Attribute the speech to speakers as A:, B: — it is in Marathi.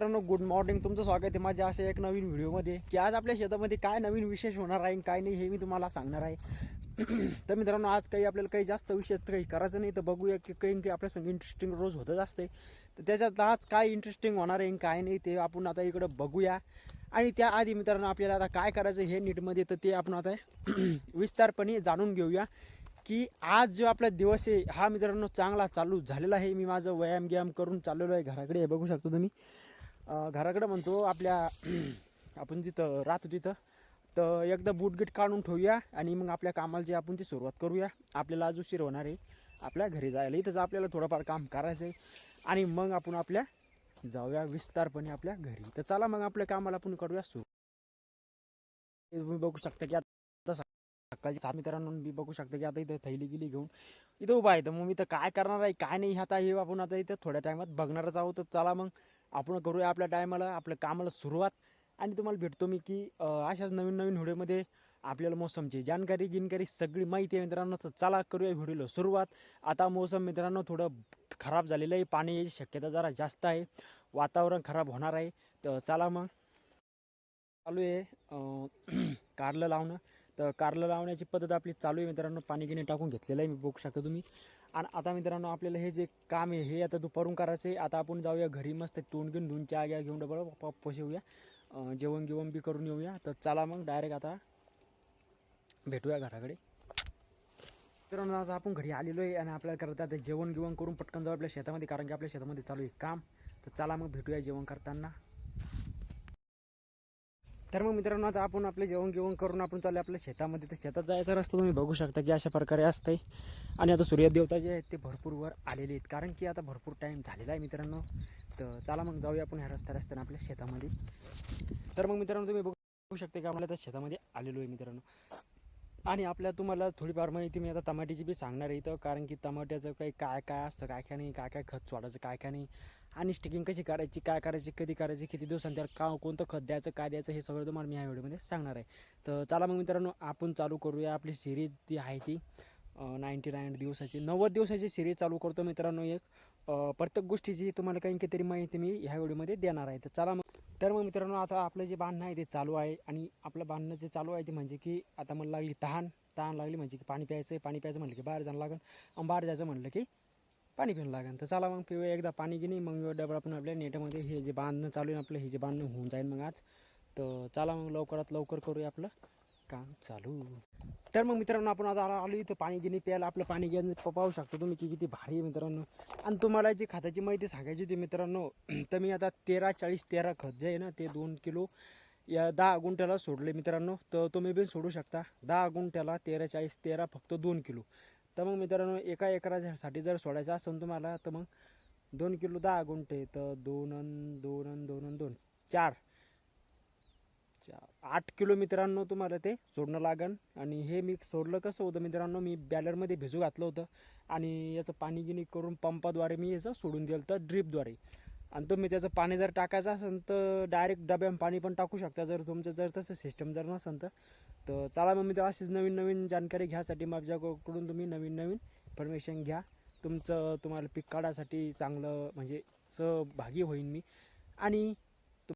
A: मित्रांनो गुड मॉर्निंग तुमचं स्वागत आहे माझ्या अशा एक नवीन व्हिडिओमध्ये. की आज आपल्या शेतामध्ये काय नवीन विशेष होणार आहे आणि काय नाही हे मी तुम्हाला सांगणार आहे. तर मित्रांनो आज काही आपल्याला काही जास्त विशेष तर काही करायचं नाही तर बघूया की काही काही आपल्या संग इंटरेस्टिंग रोज होतच असते. तर त्याच्यात आज काय इंटरेस्टिंग होणार आहे आणि काय नाही ते आपण आता इकडं बघूया. आणि त्याआधी मित्रांनो आपल्याला आता काय करायचं हे नीटमध्ये तर ते आपण आता विस्तारपणे जाणून घेऊया. की आज जो आपला दिवस आहे हा मित्रांनो चांगला चालू झालेला आहे. मी माझं व्यायाम ग्याम करून चाललेलो आहे घराकडे हे बघू शकतो तुम्ही. घराकडं म्हणतो आपल्या आपण जिथं राहतो तिथं तर एकदा बूटगीट काढून ठेवूया आणि मग आपल्या कामाला जे आपण ती सुरुवात करूया. आपल्याला आज उशीर होणार आहे. आपल्या घरी जायला इथंच आपल्याला थोडंफार काम करायचं आहे. आणि मग आपण आपल्या जाऊया विस्तारपणे आपल्या घरी. तर चला मग आपल्या कामाला आपण करूया सुरू. तुम्ही बघू शकता की आता सकाळची सात मित्रांनो मी बघू शकता की आता इथं थैली गेली घेऊन इथं उभा आहे. तर मग मी तर काय करणार आहे काय नाही आता हे आपण आता इथं थोड्या टायमात बघणारच आहोत. तर चला मग आपण करूया आपल्या टायमाला आपल्या कामाला सुरुवात. आणि तुम्हाला भेटतो मी की अशाच नवीन नवीन व्हिडिओमध्ये आपल्याला मोसमची जानकारी गिनकारी सगळी माहिती आहे मित्रांनो. तर चला करूया व्हिडिओला सुरुवात. आता मोसम मित्रांनो थोडं खराब झालेलं आहे. पाणी याची शक्यता जरा जास्त आहे. वातावरण खराब होणार आहे. तर चला मग. चालू आहे. कारलं लावणं. तर कारलं लावण्याची पद्धत आपली चालू आहे मित्रांनो. पाणी घेणे टाकून घेतलेलं आहे मी बघू शकता तुम्ही. आणि आता मित्रांनो आपल्याला हे जे काम आहे हे आता दुपारून करायचं आहे. आता आपण जाऊया घरी मस्त तोंड घेऊन धुऊन चहा घ्या घेऊन डबल पप्पस येऊया जेवण गिवण बी करून येऊया. तर चला मग डायरेक्ट आता भेटूया घराकडे. मित्रांनो आता आपण घरी आलेलो आहे आणि आपल्याला करता आता जेवण गिवण करून पटकन जाऊ आपल्या शेतामध्ये कारण की आपल्या शेतामध्ये चालू आहे काम. तर चला मग भेटूया जेवण करताना. तर मग मित्रांनो आता आपण आपले जेवण जेवण करून आपण चालले आपल्या शेतामध्ये. तर शेतात जायचा रस्ता तुम्ही बघू शकता की अशा प्रकारे असतंय. आणि आता सूर्यदेवता जे आहेत ते भरपूर वर आलेले आहेत. कारण की आता भरपूर टाईम झालेला आहे मित्रांनो. तर चला मग जाऊया आपण ह्या रस्त्या रस्त्याने आपल्या शेतामध्ये. तर मग मित्रांनो तुम्ही बघू शकता की आपल्या त्या शेतामध्ये आलेलो आहे मित्रांनो. आणि आपल्या तुम्हाला थोडीफार माहिती मी आता टमाट्याची बी सांगणार आहे इथं. कारण की टमाट्याचं काही काय काय असतं काय काय नाही काय काय खत सोडायचं काय काय नाही. आणि स्टिकिंग कशी करायची काय करायची कधी करायची किती दिवसांनी त्याला का कोणतं खत द्यायचं काय द्यायचं हे सगळं तुम्हाला मी ह्या व्हिडिओमध्ये सांगणार आहे. तर चला मग मित्रांनो आपण चालू करूया आपली सिरीज ती आहे ती नाईंटी नाईन दिवसाची नव्वद दिवसाची सिरीज चालू करतो मित्रांनो एक. प्रत्येक गोष्टीची तुम्हाला काही काहीतरी माहिती मी ह्या व्हिडिओमध्ये देणार आहे. तर चला मग. तर मग मित्रांनो आता आपलं जे बांधणं आहे ते चालू आहे आणि आपलं बांधणं जे चालू आहे ते म्हणजे की आता मला लागली तहान. तहान लागली म्हणजे की पाणी प्यायचं आहे पाणी प्यायचं म्हटलं की बाहेर जाणं लागेल आणि बाहेर जायचं म्हटलं की पाणी पिणं लागेल तर चला मग पिऊया एकदा पाणी गिनी मग डबल आपण आपल्या नेटामध्ये हे जे बांधणं चालू आहे आपलं हे जे बांधणं होऊन जाईल मग आज. तर चला मग लवकरात लवकर करूया आपलं काम चालू. तर मग मित्रांनो आपण आता आलो इथं पाणी गिनी प्यायला. आपलं पाणी घेऊन प- पाहू शकतो तुम्ही की किती भारी आहे मित्रांनो. आणि तुम्हाला जी खताची माहिती सांगायची होती मित्रांनो तर मी आता तेरा चाळीस तेरा खत जे आहे ना ते दोन किलो या दहा गुंठ्याला सोडले मित्रांनो. तर तुम्ही बी सोडू शकता. दहा गुंठ्याला तेरा चाळीस तेरा फक्त दोन किलो. तर मग मित्रांनो एका एकरासाठी जर सोडायचं असेल तुम्हाला तर मग दोन किलो दहा गुंठे तर दोन अन दोन अन दोन अन दोन. चार. चार. आठ किलो मित्रांनो तुम्हाला ते सोडणं लागन. आणि हे मी सोडलं कसं होतं मित्रांनो मी बॅलरमध्ये भिजू घातलं होतं. आणि याचं पाणी गिनी करून पंपाद्वारे मी याचं सोडून दिलं तर ड्रीपद्वारे. आणि तुम्ही त्याचं पाणी जर टाकायचं असेल तर डायरेक्ट डब्यात पाणी पण टाकू शकता. जर तुमचं जर तसं सिस्टम जर नसेल तर तर चला मग मी तर अशीच नवीन नवीन जानकारी घ्यासाठी माझ्याकडून तुम्ही नवीन नवीन इन्फॉर्मेशन घ्या. तुमचं तुम्हाला पीक काढायसाठी चांगलं म्हणजे सहभागी होईन मी. आणि